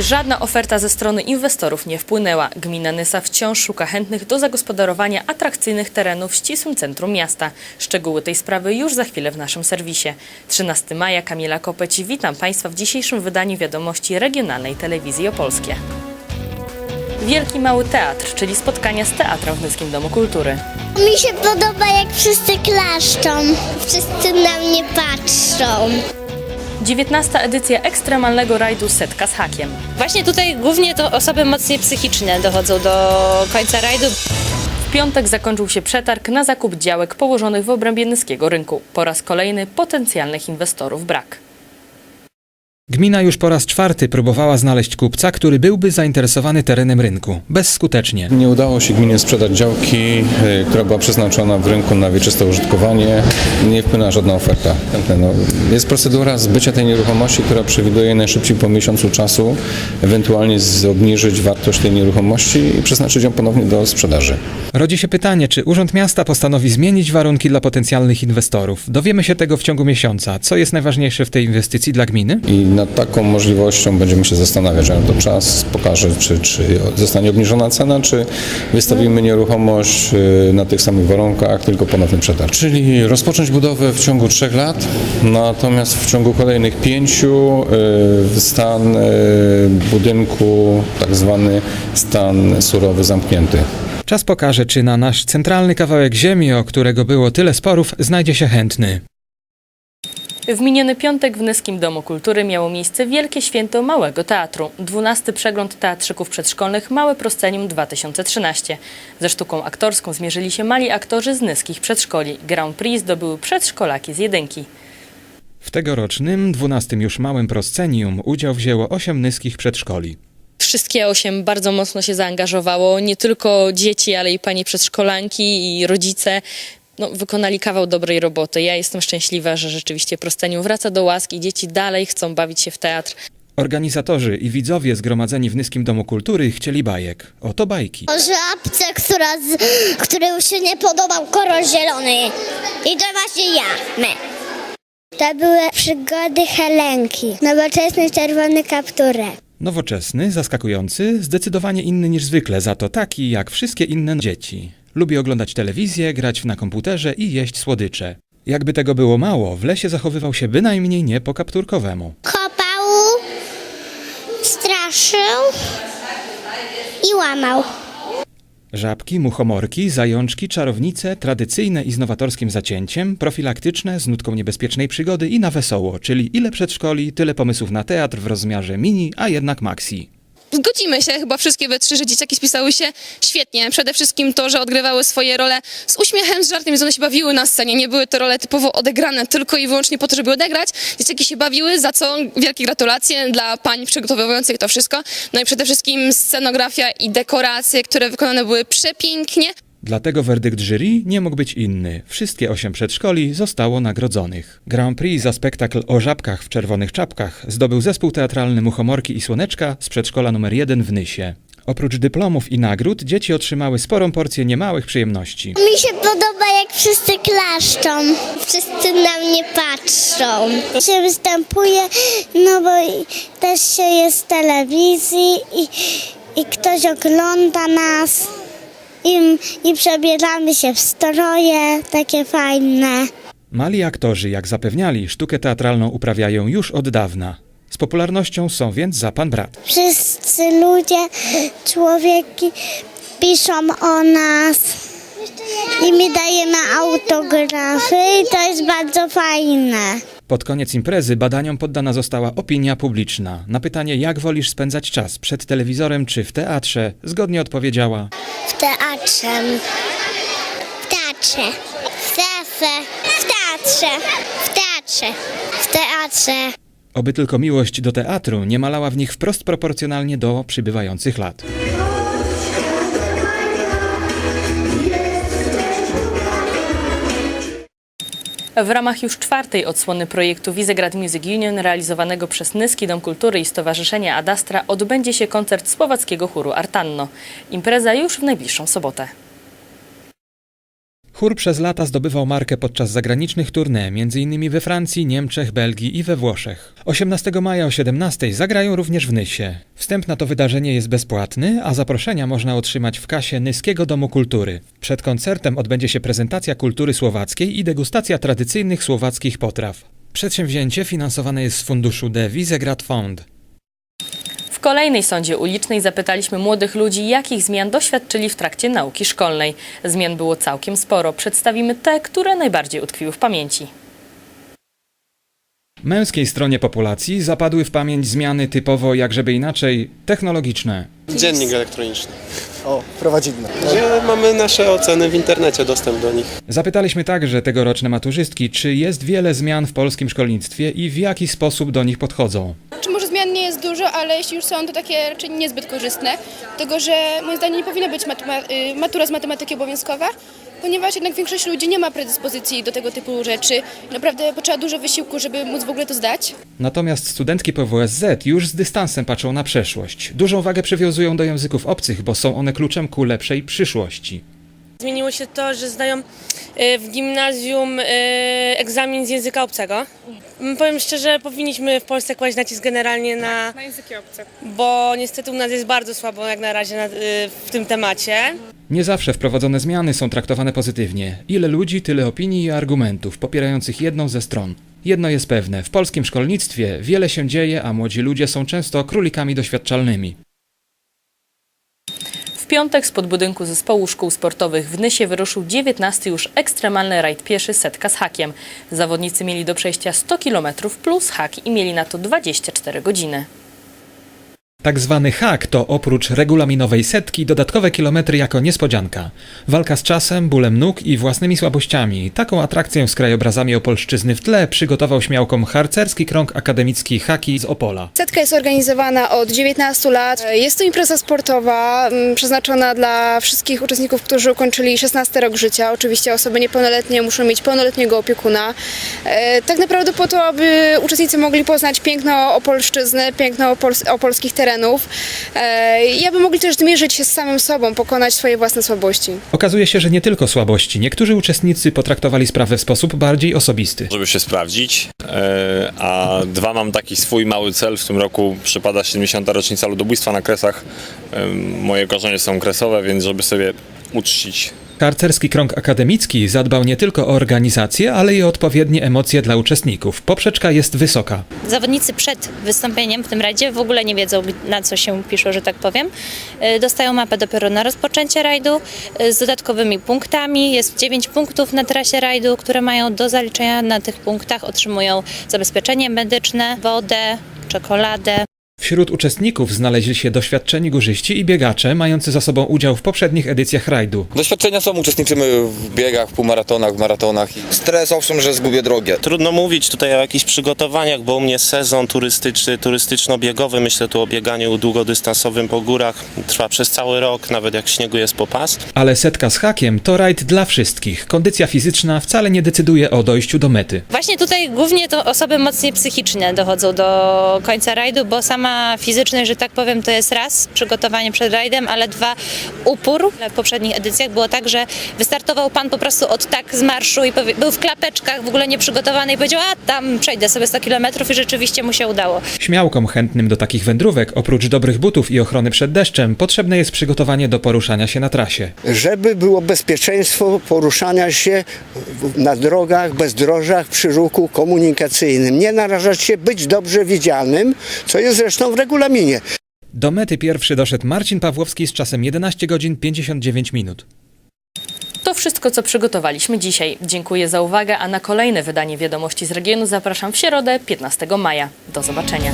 Żadna oferta ze strony inwestorów nie wpłynęła. Gmina Nysa wciąż szuka chętnych do zagospodarowania atrakcyjnych terenów w ścisłym centrum miasta. Szczegóły tej sprawy już za chwilę w naszym serwisie. 13 maja, Kamila Kopeć. Witam Państwa w dzisiejszym wydaniu wiadomości regionalnej telewizji Opolskie. Wielki Mały Teatr, czyli spotkania z teatrem w Nyskim Domu Kultury. Mi się podoba, jak wszyscy klaszczą. Wszyscy na mnie patrzą. 19. edycja ekstremalnego rajdu Setka z hakiem. Właśnie tutaj głównie to osoby mocniej psychiczne dochodzą do końca rajdu. W piątek zakończył się przetarg na zakup działek położonych w obrębie Nyskiego rynku. Po raz kolejny potencjalnych inwestorów brak. Gmina już po raz czwarty próbowała znaleźć kupca, który byłby zainteresowany terenem rynku. Bezskutecznie. Nie udało się gminie sprzedać działki, y, która była przeznaczona w rynku na wieczyste użytkowanie. Nie wpłynęła żadna oferta. Następne, No, jest procedura zbycia tej nieruchomości, która przewiduje najszybciej po miesiącu czasu ewentualnie z- obniżyć wartość tej nieruchomości i przeznaczyć ją ponownie do sprzedaży. Rodzi się pytanie, czy Urząd Miasta postanowi zmienić warunki dla potencjalnych inwestorów. Dowiemy się tego w ciągu miesiąca. Co jest najważniejsze w tej inwestycji dla gminy? I nad taką możliwością będziemy się zastanawiać, ale to czas pokaże, czy, czy zostanie obniżona cena, czy wystawimy nieruchomość y, na tych samych warunkach, tylko ponowny przetarg. Czyli rozpocząć budowę w ciągu trzech lat, natomiast w ciągu kolejnych pięciu y, stan y, budynku, tak zwany stan surowy zamknięty. Czas pokaże, czy na nasz centralny kawałek ziemi, o którego było tyle sporów, znajdzie się chętny. W miniony piątek w Nyskim Domu Kultury miało miejsce Wielkie Święto Małego Teatru. 12 przegląd teatrzyków przedszkolnych Małe Proscenium 2013. Ze sztuką aktorską zmierzyli się mali aktorzy z nyskich przedszkoli. Grand Prix zdobyły przedszkolaki z jedynki. W tegorocznym, 12 już małym proscenium udział wzięło 8 nyskich przedszkoli. Wszystkie osiem bardzo mocno się zaangażowało. Nie tylko dzieci, ale i pani przedszkolanki i rodzice. No, wykonali kawał dobrej roboty. Ja jestem szczęśliwa, że rzeczywiście Prostenium wraca do łaski i dzieci dalej chcą bawić się w teatr. Organizatorzy i widzowie zgromadzeni w Nyskim Domu Kultury chcieli bajek. Oto bajki. O żabce, która z, której się nie podobał kolor zielony. I to właśnie ja, my. To były przygody Helenki. Nowoczesny czerwony kapturek. Nowoczesny, zaskakujący, zdecydowanie inny niż zwykle, za to taki jak wszystkie inne dzieci. Lubi oglądać telewizję, grać na komputerze i jeść słodycze. Jakby tego było mało, w lesie zachowywał się bynajmniej nie po kapturkowemu. Kopał, straszył i łamał. Żabki, muchomorki, zajączki, czarownice, tradycyjne i z nowatorskim zacięciem, profilaktyczne, z nutką niebezpiecznej przygody i na wesoło, czyli ile przedszkoli, tyle pomysłów na teatr w rozmiarze mini, a jednak maxi. Zgodzimy się chyba wszystkie we trzy, że dzieciaki spisały się świetnie. Przede wszystkim to, że odgrywały swoje role z uśmiechem, z żartem, więc one się bawiły na scenie. Nie były to role typowo odegrane tylko i wyłącznie po to, żeby odegrać. Dzieciaki się bawiły, za co wielkie gratulacje dla pań przygotowujących to wszystko. No i przede wszystkim scenografia i dekoracje, które wykonane były przepięknie. Dlatego werdykt jury nie mógł być inny. Wszystkie osiem przedszkoli zostało nagrodzonych. Grand Prix za spektakl o żabkach w czerwonych czapkach zdobył zespół teatralny Muchomorki i Słoneczka z przedszkola numer 1 w Nysie. Oprócz dyplomów i nagród, dzieci otrzymały sporą porcję niemałych przyjemności. Mi się podoba, jak wszyscy klaszczą. Wszyscy na mnie patrzą. Się występuje, no bo też się jest w telewizji i, i ktoś ogląda nas. I, I przebieramy się w stroje takie fajne. Mali aktorzy, jak zapewniali, sztukę teatralną uprawiają już od dawna. Z popularnością są więc za pan brat. Wszyscy ludzie, człowieki piszą o nas i my dajemy autografy i to jest bardzo fajne. Pod koniec imprezy badaniom poddana została opinia publiczna. Na pytanie, jak wolisz spędzać czas przed telewizorem czy w teatrze, zgodnie odpowiedziała: W teatrze. W teatrze. W teatrze. W teatrze. W teatrze. W teatrze. Oby tylko miłość do teatru nie malała w nich wprost proporcjonalnie do przybywających lat. W ramach już czwartej odsłony projektu Wizegrad Music Union realizowanego przez Nyski Dom Kultury i Stowarzyszenie Adastra odbędzie się koncert słowackiego chóru Artanno. Impreza już w najbliższą sobotę. Chór przez lata zdobywał markę podczas zagranicznych tournée, m.in. we Francji, Niemczech, Belgii i we Włoszech. 18 maja o 17 zagrają również w Nysie. Wstęp na to wydarzenie jest bezpłatny, a zaproszenia można otrzymać w kasie Nyskiego Domu Kultury. Przed koncertem odbędzie się prezentacja kultury słowackiej i degustacja tradycyjnych słowackich potraw. Przedsięwzięcie finansowane jest z funduszu The Visegrad Fund. W kolejnej sądzie ulicznej zapytaliśmy młodych ludzi, jakich zmian doświadczyli w trakcie nauki szkolnej. Zmian było całkiem sporo. Przedstawimy te, które najbardziej utkwiły w pamięci. Męskiej stronie populacji zapadły w pamięć zmiany typowo, jak żeby inaczej, technologiczne. Dziennik elektroniczny, O, prowadzidno. gdzie mamy nasze oceny w internecie, dostęp do nich. Zapytaliśmy także tegoroczne maturzystki, czy jest wiele zmian w polskim szkolnictwie i w jaki sposób do nich podchodzą. Czy może zmian nie jest dużo, ale jeśli już są, to takie raczej niezbyt korzystne. Dlatego, że moim zdaniem nie powinna być y, matura z matematyki obowiązkowa, ponieważ jednak większość ludzi nie ma predyspozycji do tego typu rzeczy. Naprawdę potrzeba dużo wysiłku, żeby móc w ogóle to zdać. Natomiast studentki PWSZ już z dystansem patrzą na przeszłość. Dużą wagę przywiązują do języków obcych, bo są one kluczem ku lepszej przyszłości. Zmieniło się to, że zdają e, w gimnazjum e, egzamin z języka obcego. Mm, Powiem szczerze, powinniśmy w Polsce kłaść nacisk generalnie na, Na języki obce. bo niestety u nas jest bardzo słabo jak na razie na, e, w tym temacie. Nie zawsze wprowadzone zmiany są traktowane pozytywnie. Ile ludzi, tyle opinii i argumentów popierających jedną ze stron. Jedno jest pewne, w polskim szkolnictwie wiele się dzieje, a młodzi ludzie są często królikami doświadczalnymi. W piątek spod budynku zespołu szkół sportowych w Nysie wyruszył 19 już ekstremalny rajd pieszy setka z hakiem. Zawodnicy mieli do przejścia 100 km plus hak i mieli na to 24 godziny. Tak zwany hak to oprócz regulaminowej setki dodatkowe kilometry jako niespodzianka. Walka z czasem, bólem nóg i własnymi słabościami. Taką atrakcję z krajobrazami Opolszczyzny w tle przygotował śmiałkom harcerski krąg akademicki Haki z Opola. Setka jest organizowana od 19 lat. Jest to impreza sportowa mm, przeznaczona dla wszystkich uczestników, którzy ukończyli 16 rok życia. Oczywiście osoby niepełnoletnie muszą mieć pełnoletniego opiekuna. E, Tak naprawdę po to, aby uczestnicy mogli poznać piękno Opolszczyzny, piękno opols- opolskich terenów e, i aby mogli też zmierzyć się z samym sobą, pokonać swoje własne słabości. Okazuje się, że nie tylko słabości. Niektórzy uczestnicy potraktowali sprawę w sposób bardziej osobisty. żeby się sprawdzić, e, a dwa mam taki swój mały cel. W tym roku przypada 70. rocznica ludobójstwa na Kresach. E, Moje korzenie są kresowe, więc żeby sobie uczcić Harcerski krąg akademicki zadbał nie tylko o organizację, ale i o odpowiednie emocje dla uczestników. Poprzeczka jest wysoka. Zawodnicy przed wystąpieniem w tym rajdzie w ogóle nie wiedzą, na co się piszą, że tak powiem. E, Dostają mapę dopiero na rozpoczęcie rajdu e, z dodatkowymi punktami. Jest 9 punktów na trasie rajdu, które mają do zaliczenia. Na tych punktach otrzymują zabezpieczenie medyczne, wodę, czekoladę. Wśród uczestników znaleźli się doświadczeni górzyści i biegacze, mający za sobą udział w poprzednich edycjach rajdu. Doświadczenia są, uczestniczymy w biegach, w półmaratonach, w maratonach. Stres owszem, że zgubię drogę. Trudno mówić tutaj o jakichś przygotowaniach, bo u mnie sezon turystyczny, turystyczno-biegowy, myślę tu o bieganiu długodystansowym po górach, trwa przez cały rok, nawet jak śniegu jest po pas. Ale setka z hakiem to rajd dla wszystkich. Kondycja fizyczna wcale nie decyduje o dojściu do mety. Właśnie tutaj głównie to osoby mocniej psychiczne dochodzą do końca rajdu, bo sama fizyczność, że tak powiem, to jest raz przygotowanie przed rajdem, ale dwa upór. W poprzednich edycjach było tak, że wystartował pan po prostu od tak z marszu i powie- był w klapeczkach, w ogóle nieprzygotowany i powiedział, a tam przejdę sobie 100 kilometrów i rzeczywiście mu się udało. Śmiałkom chętnym do takich wędrówek, oprócz dobrych butów i ochrony przed deszczem, potrzebne jest przygotowanie do poruszania się na trasie. Żeby było bezpieczeństwo poruszania się na drogach, bezdrożach, przy ruchu komunikacyjnym. Nie narażać się, być dobrze widzialnym, co jest zresztą w regulaminie. Do mety pierwszy doszedł Marcin Pawłowski z czasem 11 godzin 59 minut. To wszystko, co przygotowaliśmy dzisiaj. Dziękuję za uwagę, a na kolejne wydanie Wiadomości z regionu zapraszam w środę 15 maja. Do zobaczenia.